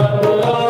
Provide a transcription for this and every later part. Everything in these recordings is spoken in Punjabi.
Senhor.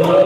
Bhagavan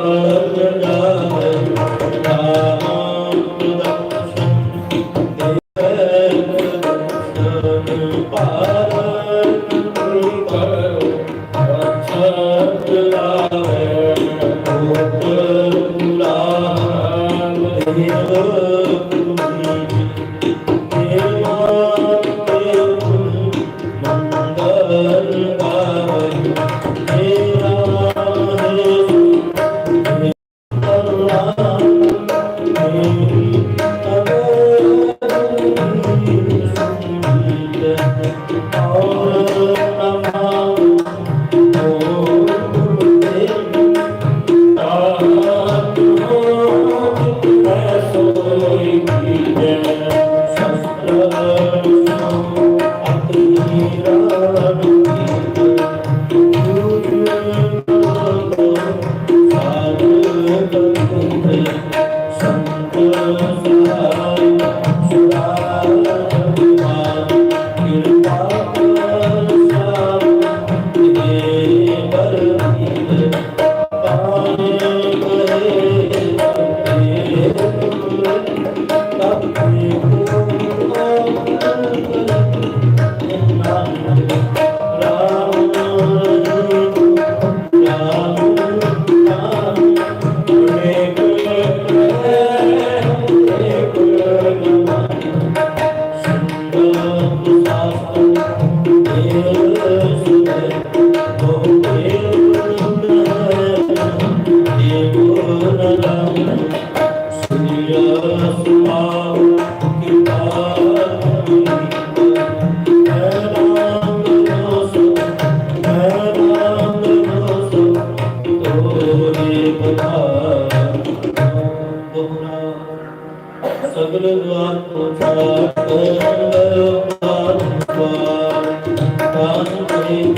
ਕਾਨ ਕਰੇ